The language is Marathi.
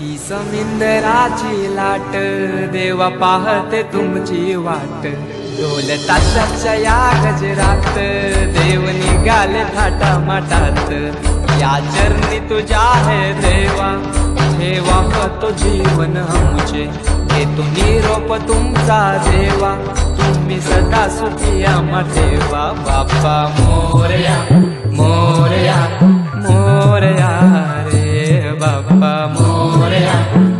ही समिंदराची लाट देवा पाहते तुमची वाट. ढोल ताशाच्या या गजरात देव निघाले थाटा माटात या चरणी तुझ्या आहे देवा ठेवा तो जीवन आमचे. घेतो निरोप तुमचा देवा तुम्ही सदा सुखी आम्हा देवा. बाप्पा मोरया मोरया मोरया रे बाप्पा मोरया. मोरया